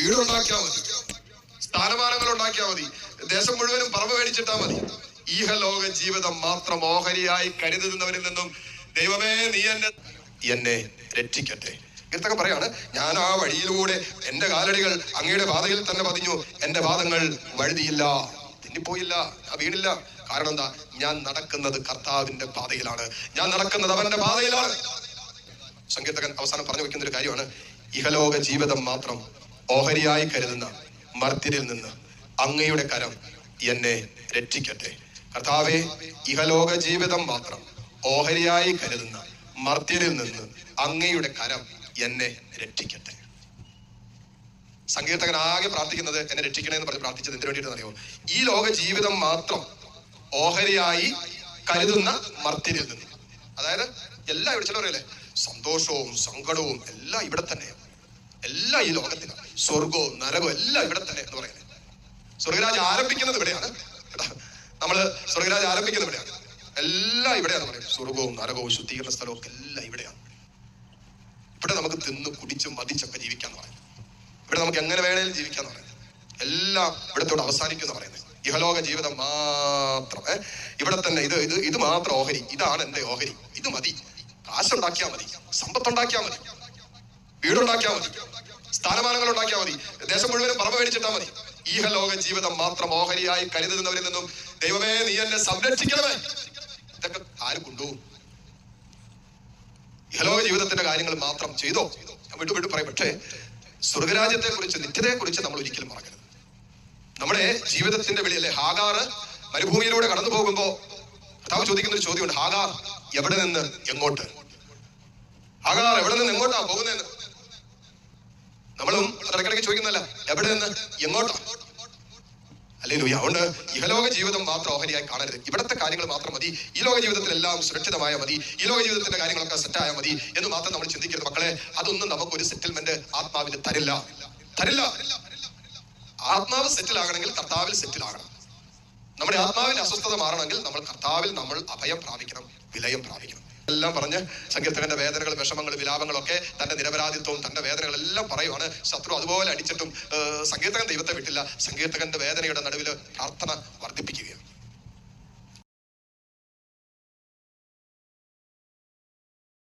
വീടുണ്ടാക്കിയാൽ മതി. സ്ഥാനമാനങ്ങൾ ഉണ്ടാക്കിയാൽ മതി. ദേശം മുഴുവനും പറമ്പ് മേടിച്ചിട്ടാ മതി. ഈഹലോക ജീവിതം മാത്രം ഓഹരിയായി കരുതുന്നവരിൽ നിന്നും ദൈവമേ നീ എന്നെ എന്നെ രക്ഷിക്കട്ടെ. കീർത്തകം പറയാണ്. ഞാൻ ആ വഴിയിലൂടെ എന്റെ കാലടികൾ അങ്ങയുടെ പാതയിൽ തന്നെ പതിഞ്ഞു. എന്റെ പാദങ്ങൾ വഴുതിയില്ല. തെന്നിപ്പോയില്ല. ഞാൻ വീണില്ല കാരണം എന്താ? ഞാൻ നടക്കുന്നത് കർത്താവിന്റെ പാതയിലാണ്. ഞാൻ നടക്കുന്നത് അവന്റെ പാതയിലാണ്. സംഗീതകൻ അവസാനം പറഞ്ഞു വെക്കുന്ന ഒരു കാര്യമാണ്. ഇഹലോക ജീവിതം മാത്രം ഓഹരിയായി കരുതുന്ന മർത്യരിൽ നിന്ന് അങ്ങയുടെ കരം എന്നെ രക്ഷിക്കട്ടെ. കർത്താവെ ഇഹലോക ജീവിതം മാത്രം ഓഹരിയായി കരുതുന്ന മർത്യരിൽ നിന്ന് അങ്ങയുടെ കരം എന്നെ രക്ഷിക്കട്ടെ. സങ്കീർത്തകൻ ആകെ പ്രാർത്ഥിക്കുന്നത് എന്നെ രക്ഷിക്കണേ എന്ന് പറഞ്ഞ് പ്രാർത്ഥിച്ചത് എന്തിനു വേണ്ടിയിട്ട് അറിയോ ഈ ലോക ജീവിതം മാത്രം ഓഹരിയായി കരുതുന്ന മർത്യരിൽ നിന്ന്. അതായത് എല്ലാം ഇവിടെ ചില പറയല്ലേ സന്തോഷവും സങ്കടവും എല്ലാം ഇവിടെ തന്നെയാണ് എല്ലാം ഈ ലോകത്തിലാണ് സ്വർഗവും നരകവും എല്ലാം ഇവിടെ തന്നെ എന്ന് പറയുന്നത്. സ്വർഗരാജ് ആരംഭിക്കുന്നത് ഇവിടെയാണ്. നമ്മൾ സ്വർഗരാജ് ആരംഭിക്കുന്നത് ഇവിടെയാണ്. എല്ലാം ഇവിടെയാണ് പറയുന്നത്. സ്വർഗവും നരകവും ശുദ്ധീകരണ സ്ഥലവും ഒക്കെ എല്ലാം ഇവിടെയാണ്. ഇവിടെ നമുക്ക് തിന്ന് കുടിച്ച് മതിച്ചൊക്കെ ജീവിക്കാന്ന് പറയുന്നത്. ഇവിടെ നമുക്ക് എങ്ങനെ വേണേലും ജീവിക്കാന്ന് പറയുന്നത്. എല്ലാം ഇവിടത്തോട് അവസാനിക്കുന്ന പറയുന്നത്. ഇഹലോക ജീവിതം മാത്രം? ഇവിടെ തന്നെ ഇത് ഇത് ഇത് മാത്രം ഓഹരി. ഇതാണ് എന്റെ ഓഹരി. ഇത് മതി. കാശുണ്ടാക്കിയാൽ മതി. സമ്പത്തുണ്ടാക്കിയാൽ മതി. വീടുണ്ടാക്കിയാൽ മതി. സ്ഥാനമാനങ്ങൾ ഉണ്ടാക്കിയാൽ മതി. ദേശം മുഴുവനും പറമ്പ് മേടിച്ചിട്ടാൽ മതി. ഈഹലോക ജീവിതം മാത്രം ഓഹരിയായി കരുതുന്നവരിൽ നിന്നും ദൈവമേ നീ എന്നെ സംരക്ഷിക്കണമേ. ഇതൊക്കെ ആരും കൊണ്ടുപോകും? ഇഹലോക ജീവിതത്തിന്റെ കാര്യങ്ങൾ മാത്രം ചെയ്തോ? ഞാൻ വിട്ടു വിട്ടു പറയും. പക്ഷേ സ്വർഗരാജ്യത്തെ കുറിച്ച് നിത്യതയെ കുറിച്ച് നമ്മൾ ഒരിക്കലും മറക്കരുത്. നമ്മുടെ ജീവിതത്തിന്റെ വെളിയല്ലേ? ഹാഗാർ മരുഭൂമിയിലൂടെ കടന്നു പോകുമ്പോ കർത്താവ് ചോദിക്കുന്ന ഒരു ചോദ്യമുണ്ട്. ഹാഗാർ എവിടെ നിന്ന് എങ്ങോട്ട്? ഹാഗാർ എവിടെ നിന്ന് എങ്ങോട്ടാ പോകുന്നതെന്ന്? നമ്മളും ഇടയ്ക്കിടയ്ക്ക് ചോദിക്കുന്നല്ല എവിടെ നിന്ന്? എങ്ങോട്ടാ? അല്ലേ ലൂയ അതുകൊണ്ട് ഇഹലോക ജീവിതം മാത്രം ഓഹരിയായി കാണരുത്. ഇവിടുത്തെ കാര്യങ്ങൾ മാത്രം മതി. ഈ ലോക ജീവിതത്തിലെല്ലാം സുരക്ഷിതമായ മതി. ഈ ലോക ജീവിതത്തിന്റെ കാര്യങ്ങളൊക്കെ സെറ്റായാൽ മതി എന്ന് മാത്രം നമ്മൾ ചിന്തിക്കരുത് മക്കളെ. അതൊന്നും നമുക്ക് ഒരു സെറ്റിൽമെന്റ് ആത്മാവിന് തരില്ല. തരില്ല. ആത്മാവ് സെറ്റിൽ ആകണമെങ്കിൽ കർത്താവിൽ സെറ്റിൽ ആകണം. നമ്മുടെ ആത്മാവിന്റെ അസ്വസ്ഥത മാറണമെങ്കിൽ നമ്മൾ കർത്താവിൽ നമ്മൾ അഭയം പ്രാപിക്കണം വിലയം പ്രാപിക്കണം. എല്ലാം പറഞ്ഞ് സങ്കീർത്തകന്റെ വേദനകൾ വിഷമങ്ങൾ വിലാപങ്ങളൊക്കെ തന്റെ നിരപരാധിത്വവും തന്റെ വേദനകളെല്ലാം പറയുവാണ്. ശത്രു അതുപോലെ അടിച്ചിട്ടും സങ്കീർത്തകൻ ദൈവത്തെ വിട്ടില്ല. സങ്കീർത്തകന്റെ വേദനയുടെ നടുവിൽ പ്രാർത്ഥന വർദ്ധിപ്പിക്കുകയാണ്.